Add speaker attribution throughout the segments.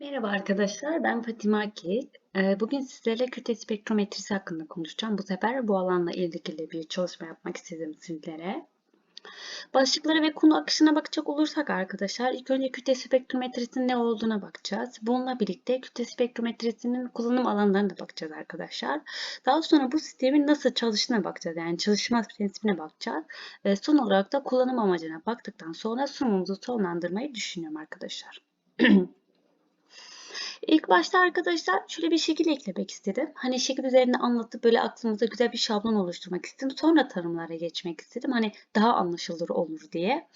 Speaker 1: Merhaba arkadaşlar, ben Fatima Akik. Ee, Bugün sizlerle kütle spektrometrisi hakkında konuşacağım. Bu sefer bu alanla ilgili bir çalışma yapmak istedim sizlere. Başlıklara ve konu akışına bakacak olursak arkadaşlar, ilk önce kütle spektrometrisinin ne olduğuna bakacağız. Bununla birlikte kütle spektrometrisinin kullanım alanlarına da bakacağız arkadaşlar. Daha sonra bu sistemin nasıl çalıştığına bakacağız. Yani çalışma prensibine bakacağız. Ve son olarak da kullanım amacına baktıktan sonra sunumumuzu sonlandırmayı düşünüyorum arkadaşlar. İlk başta arkadaşlar şöyle bir şekil eklemek istedim. Hani şekil üzerinde anlatıp böyle aklınızda güzel bir şablon oluşturmak istedim. Sonra tanımlara geçmek istedim. Hani daha anlaşılır olur diye.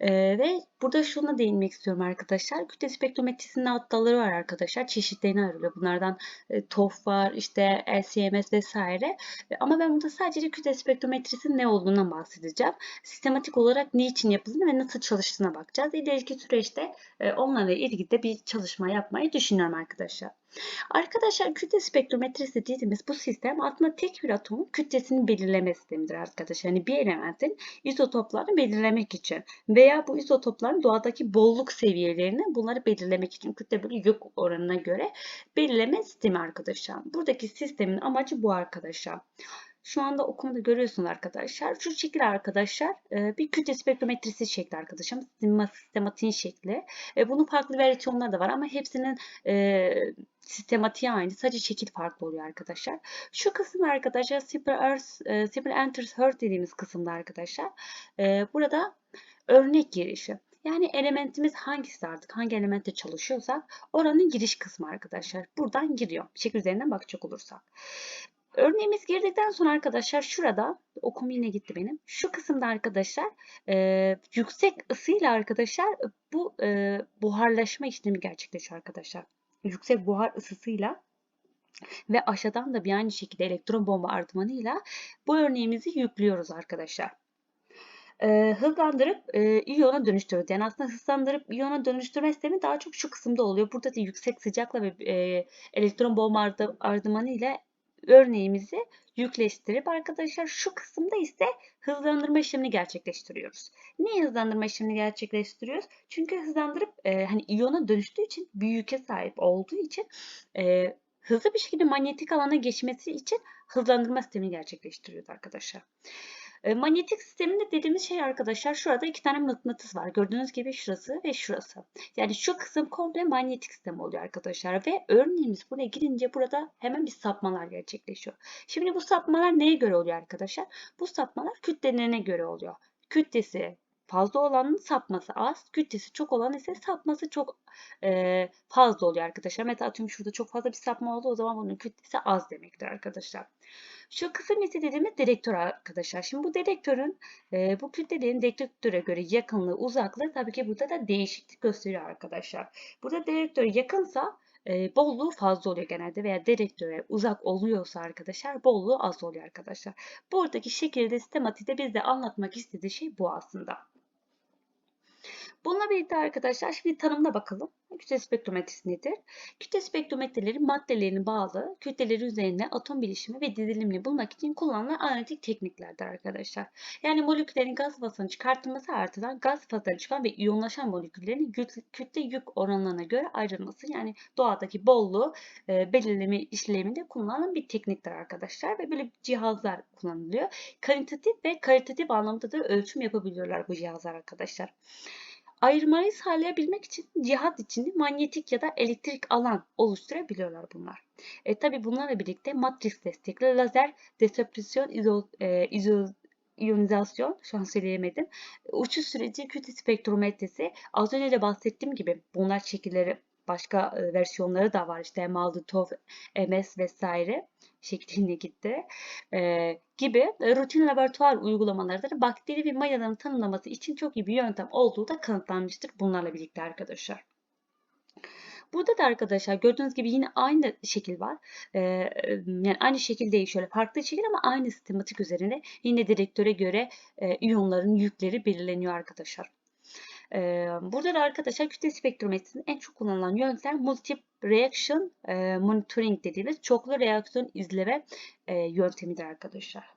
Speaker 1: Ee, ve burada şuna değinmek istiyorum arkadaşlar. Kütle spektrometrisinin alt var arkadaşlar. Çeşitlerini ayrılıyor. Bunlardan e, TOF var, işte LCMS vesaire. E, ama ben burada sadece kütle spektrometrisinin ne olduğundan bahsedeceğim. Sistematik olarak niçin yapıldığını ve nasıl çalıştığına bakacağız. İleriki süreçte e, onlarla ilgili de bir çalışma yapmayı düşünüyorum arkadaşlar. Arkadaşlar kütle spektrometresi dediğimiz bu sistem aslında tek bir atomun kütlesini belirleme sistemidir arkadaşlar. Yani bir elementin izotoplarını belirlemek için veya bu izotopların doğadaki bolluk seviyelerini bunları belirlemek için kütle bölü yük oranına göre belirleme sistemi arkadaşlar. Buradaki sistemin amacı bu arkadaşlar. Şu anda okumada görüyorsunuz arkadaşlar. Şu şekil arkadaşlar e, bir kütle spektrometrisi şekli arkadaşlar. Sistematiğin şekli. E, bunun farklı versiyonları da var ama hepsinin e, sistematiği aynı. Sadece şekil farklı oluyor arkadaşlar. Şu kısım arkadaşlar Simple, Earth, Simple Enters Earth dediğimiz kısımda arkadaşlar. Burada örnek girişi. Yani elementimiz hangisi artık hangi elementte çalışıyorsak oranın giriş kısmı arkadaşlar. Buradan giriyor. Şekil üzerinden bakacak olursak. Örneğimiz girdikten sonra arkadaşlar şurada okum yine gitti benim. Şu kısımda arkadaşlar e, yüksek ısıyla arkadaşlar bu e, buharlaşma işlemi gerçekleşiyor arkadaşlar. Yüksek buhar ısısıyla ve aşağıdan da bir aynı şekilde elektron bomba artmanıyla bu örneğimizi yüklüyoruz arkadaşlar. E, hızlandırıp e, iyona dönüştürüyoruz. Yani aslında hızlandırıp iyona dönüştürme sistemi daha çok şu kısımda oluyor. Burada da yüksek sıcakla ve e, elektron bomba ardımanı ile örneğimizi yükleştirip arkadaşlar şu kısımda ise hızlandırma işlemini gerçekleştiriyoruz. Niye hızlandırma işlemini gerçekleştiriyoruz? Çünkü hızlandırıp e, hani iyona dönüştüğü için büyük yüke sahip olduğu için e, hızlı bir şekilde manyetik alana geçmesi için hızlandırma sistemini gerçekleştiriyoruz arkadaşlar. E, manyetik sisteminde dediğimiz şey arkadaşlar şurada iki tane mıknatıs var. Gördüğünüz gibi şurası ve şurası. Yani şu kısım komple manyetik sistem oluyor arkadaşlar. Ve örneğimiz buraya girince burada hemen bir sapmalar gerçekleşiyor. Şimdi bu sapmalar neye göre oluyor arkadaşlar? Bu sapmalar kütlelerine göre oluyor. Kütlesi fazla olanın sapması az, kütlesi çok olan ise sapması çok e, fazla oluyor arkadaşlar. Mesela atıyorum şurada çok fazla bir sapma oldu o zaman bunun kütlesi az demektir arkadaşlar. Şu kısım ise dediğimiz dedektör arkadaşlar. Şimdi bu dedektörün e, bu kütlelerin detektöre göre yakınlığı, uzaklığı tabii ki burada da değişiklik gösteriyor arkadaşlar. Burada dedektör yakınsa e, bolluğu fazla oluyor genelde veya detektöre uzak oluyorsa arkadaşlar bolluğu az oluyor arkadaşlar. Buradaki şekilde sistematikte bizde anlatmak istediği şey bu aslında. Bununla birlikte arkadaşlar şimdi tanımına bakalım. Kütle spektrometrisi nedir? Kütle spektrometreleri maddelerin bağlı kütleleri üzerinde atom bilişimi ve dizilimini bulmak için kullanılan analitik tekniklerdir arkadaşlar. Yani moleküllerin gaz basıncı çıkartılması artıdan gaz fazına çıkan ve iyonlaşan moleküllerin kütle yük oranlarına göre ayrılması yani doğadaki bolluğu e, belirleme işleminde kullanılan bir tekniktir arkadaşlar ve böyle cihazlar kullanılıyor. Kalitatif ve kalitatif anlamda da ölçüm yapabiliyorlar bu cihazlar arkadaşlar. Ayırmayı sağlayabilmek için cihaz içinde manyetik ya da elektrik alan oluşturabiliyorlar bunlar. E, tabi bunlarla birlikte matris destekli lazer desopresyon izo, e, izo, iyonizasyon, şu an söyleyemedim. Uçuş süreci kütle spektrometresi. Az önce de bahsettiğim gibi bunlar şekilleri başka e, versiyonları da var. İşte MALDI, TOF, MS vesaire şeklinde gitti e, gibi rutin laboratuvar uygulamaları bakteri ve mayaların tanımlaması için çok iyi bir yöntem olduğu da kanıtlanmıştır bunlarla birlikte arkadaşlar. Burada da arkadaşlar gördüğünüz gibi yine aynı şekil var. Ee, yani aynı şekil değil şöyle farklı şekil ama aynı sistematik üzerine yine direktöre göre e, iyonların yükleri belirleniyor arkadaşlar. Burada da arkadaşlar kütle spektrometrisinin en çok kullanılan yöntem multiple reaction monitoring dediğimiz çoklu reaksiyon izleme yöntemidir arkadaşlar.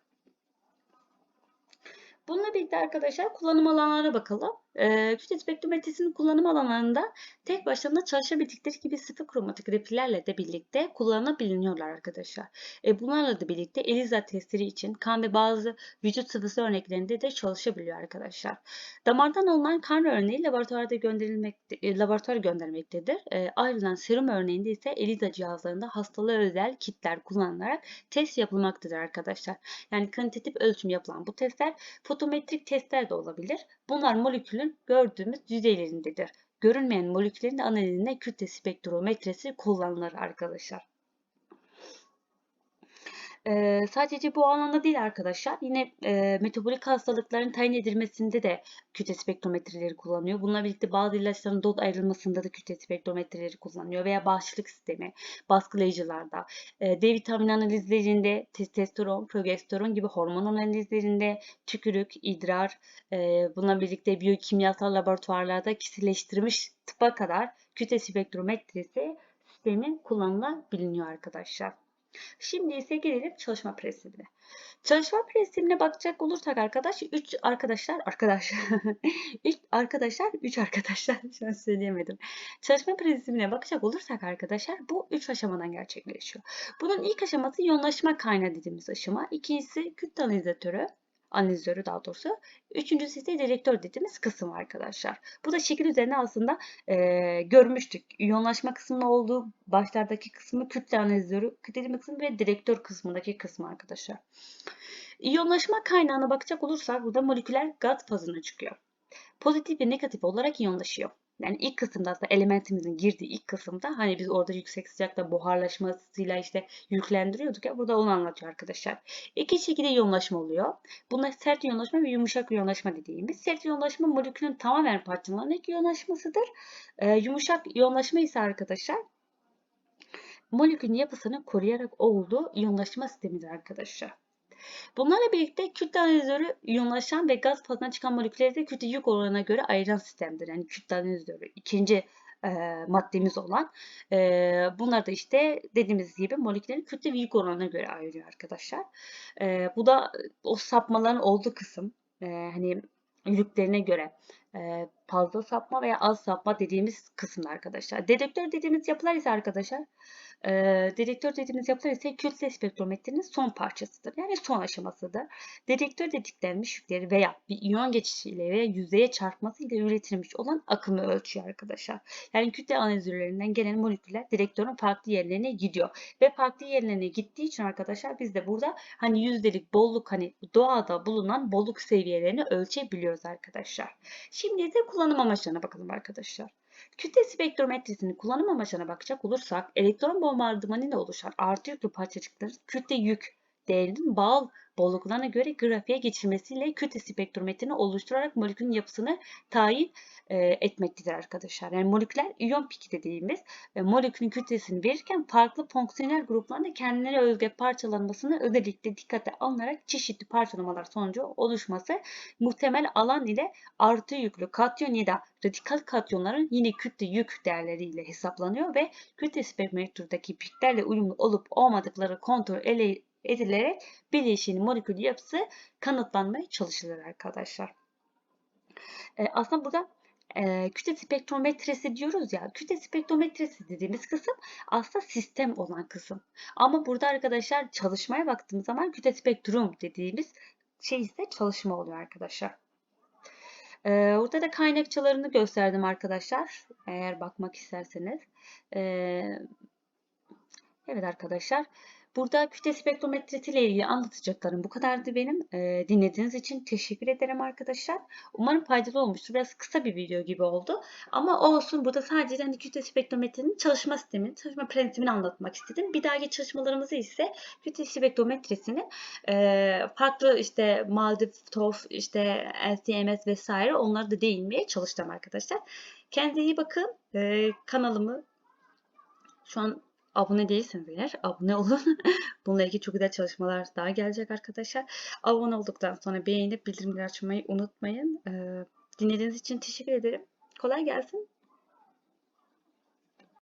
Speaker 1: Bununla birlikte arkadaşlar kullanım alanlarına bakalım. Eee, kütle spektrometresinin kullanım alanlarında tek başlarına çalışabildikleri gibi sıfır kromatik grafiklerle de birlikte kullanılabiliyorlar arkadaşlar. E, bunlarla da birlikte ELISA testleri için kan ve bazı vücut sıvısı örneklerinde de çalışabiliyor arkadaşlar. Damardan alınan kan örneği laboratuvarda gönderilmekte, e, laboratuvara göndermektedir. E, ayrılan serum örneğinde ise ELISA cihazlarında hastalığa özel kitler kullanılarak test yapılmaktadır arkadaşlar. Yani kantitatif ölçüm yapılan bu testler fotometrik testler de olabilir. Bunlar molekülün gördüğümüz yüzeylerindedir. Görünmeyen moleküllerin de analizine kütle spektrometresi kullanılır arkadaşlar. Ee, sadece bu alanda değil arkadaşlar. Yine e, metabolik hastalıkların tayin edilmesinde de kütle spektrometreleri kullanıyor. Bununla birlikte bazı ilaçların doz ayrılmasında da kütle spektrometreleri kullanıyor. Veya bağışıklık sistemi, baskılayıcılarda, e, D vitamini analizlerinde, testosteron, progesteron gibi hormon analizlerinde, tükürük, idrar, e, bununla birlikte biyokimyasal laboratuvarlarda kişileştirilmiş tıpa kadar kütle spektrometresi sistemi kullanılabiliyor arkadaşlar. Şimdi ise gelelim çalışma prensibine. Çalışma prensibine bakacak olursak arkadaş 3 arkadaşlar arkadaş 3 arkadaşlar 3 arkadaşlar şu an söyleyemedim. Çalışma prensibine bakacak olursak arkadaşlar bu 3 aşamadan gerçekleşiyor. Bunun ilk aşaması yoğunlaşma kaynağı dediğimiz aşama. İkincisi kütle analizatörü analizörü daha doğrusu. Üçüncüsü ise direktör dediğimiz kısım arkadaşlar. Bu da şekil üzerine aslında e, görmüştük. İyonlaşma kısmında olduğu başlardaki kısmı kütle analizörü dediğimiz kısmı ve direktör kısmındaki kısmı arkadaşlar. İyonlaşma kaynağına bakacak olursak burada moleküler gaz fazına çıkıyor. Pozitif ve negatif olarak iyonlaşıyor. Yani ilk kısımda aslında elementimizin girdiği ilk kısımda hani biz orada yüksek sıcakta buharlaşmasıyla işte yüklendiriyorduk ya burada onu anlatıyor arkadaşlar. İki şekilde iyonlaşma oluyor. Bunlar sert iyonlaşma ve yumuşak iyonlaşma dediğimiz. Sert iyonlaşma molekülün tamamen parçalanan iyonlaşmasıdır. Ee, yumuşak iyonlaşma ise arkadaşlar molekülün yapısını koruyarak olduğu iyonlaşma sistemidir arkadaşlar. Bunlarla birlikte kütle analizörü iyonlaşan ve gaz fazına çıkan molekülleri de kütle yük oranına göre ayıran sistemdir. Yani kütle analizörü ikinci e, maddemiz olan. E, bunlar da işte dediğimiz gibi moleküllerin kütle ve yük oranına göre ayırıyor arkadaşlar. E, bu da o sapmaların olduğu kısım. E, hani yüklerine göre e, fazla sapma veya az sapma dediğimiz kısımda arkadaşlar. Dedektör dediğimiz yapılar ise arkadaşlar e, dedektör dediğimiz yapılar ise kütle spektrometrenin son parçasıdır. Yani son aşamasıdır. Dedektör dediklerimiz yükleri veya bir iyon geçişiyle veya yüzeye çarpması ile üretilmiş olan akımı ölçüyor arkadaşlar. Yani kütle analizörlerinden gelen moleküller dedektörün farklı yerlerine gidiyor. Ve farklı yerlerine gittiği için arkadaşlar biz de burada hani yüzdelik bolluk hani doğada bulunan bolluk seviyelerini ölçebiliyoruz arkadaşlar. Şimdi ise kullanım amaçlarına bakalım arkadaşlar. Kütle spektrometresinin kullanım amaçlarına bakacak olursak elektron bombardımanıyla oluşan artı yüklü parçacıkların kütle yük değerinin bağıl bolluklarına göre grafiğe geçirmesiyle kütle spektrometrini oluşturarak molekülün yapısını tayin e, etmektedir arkadaşlar. Yani moleküler iyon piki dediğimiz e, molekülün kütlesini verirken farklı fonksiyonel gruplarında kendilerine özgü parçalanmasını özellikle dikkate alınarak çeşitli parçalamalar sonucu oluşması muhtemel alan ile artı yüklü katyon ya da radikal katyonların yine kütle yük değerleriyle hesaplanıyor ve kütle spektrometrideki piklerle uyumlu olup olmadıkları kontrol ele edilerek bileşiğin molekül yapısı kanıtlanmaya çalışılır arkadaşlar. E, aslında burada e, kütle spektrometresi diyoruz ya. Kütle spektrometresi dediğimiz kısım aslında sistem olan kısım. Ama burada arkadaşlar çalışmaya baktığımız zaman kütle spektrum dediğimiz şey ise çalışma oluyor arkadaşlar. Ee, burada da kaynakçalarını gösterdim arkadaşlar. Eğer bakmak isterseniz. Ee, evet arkadaşlar. Burada kütle spektrometresi ile ilgili anlatacaklarım bu kadardı benim. E, dinlediğiniz için teşekkür ederim arkadaşlar. Umarım faydalı olmuştur. Biraz kısa bir video gibi oldu. Ama olsun burada sadece hani kütle spektrometrenin çalışma sistemini, çalışma prensibini anlatmak istedim. Bir dahaki çalışmalarımızı ise kütle spektrometresinin e, farklı işte Maldiv, TOF, işte LCMS vesaire onları da değinmeye çalıştım arkadaşlar. Kendinize iyi bakın. E, kanalımı şu an abone değilseniz eğer abone olun. Bununla ilgili çok güzel çalışmalar daha gelecek arkadaşlar. Abone olduktan sonra beğenip bildirimleri açmayı unutmayın. Dinlediğiniz için teşekkür ederim. Kolay gelsin.